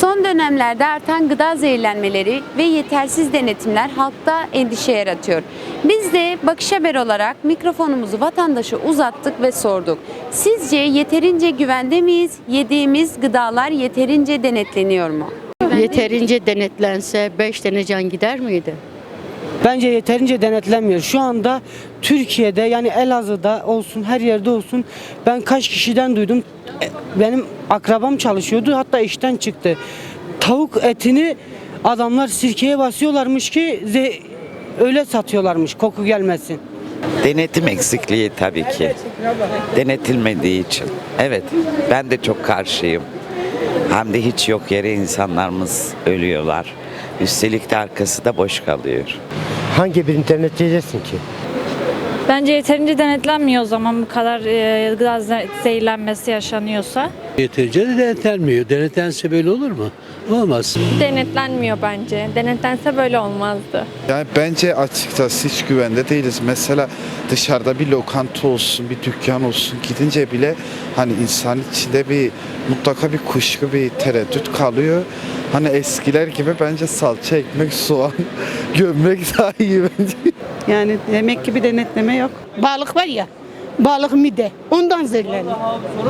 Son dönemlerde artan gıda zehirlenmeleri ve yetersiz denetimler halkta endişe yaratıyor. Biz de Bakış Haber olarak mikrofonumuzu vatandaşa uzattık ve sorduk. Sizce yeterince güvende miyiz? Yediğimiz gıdalar yeterince denetleniyor mu? Yeterince denetlense 5 tane can gider miydi? Bence yeterince denetlenmiyor. Şu anda Türkiye'de yani Elazığ'da olsun her yerde olsun ben kaç kişiden duydum. E, Benim akrabam çalışıyordu hatta işten çıktı. Tavuk etini adamlar sirkeye basıyorlarmış ki öyle satıyorlarmış koku gelmesin. Denetim eksikliği tabii ki. Denetilmediği için. Evet, ben de çok karşıyım. Hem de hiç yok yere insanlarımız ölüyorlar. Üstelik de arkası da boş kalıyor. Hangi birini denetleyeceksin ki? Bence yeterince denetlenmiyor o zaman bu kadar e, gıda ze- zehirlenmesi yaşanıyorsa. Yeterince de denetlenmiyor. Denetlense böyle olur mu? Olmaz. denetlenmiyor bence. Denetlense böyle olmazdı. Yani bence açıkçası hiç güvende değiliz. Mesela dışarıda bir lokanta olsun, bir dükkan olsun gidince bile hani insan içinde bir mutlaka bir kuşku, bir tereddüt kalıyor. Hani eskiler gibi bence salça, ekmek, soğan gömmek daha iyi bence. Yani demek ki bir denetleme yok. Balık var ya, balık mide. Ondan zehirleniyor.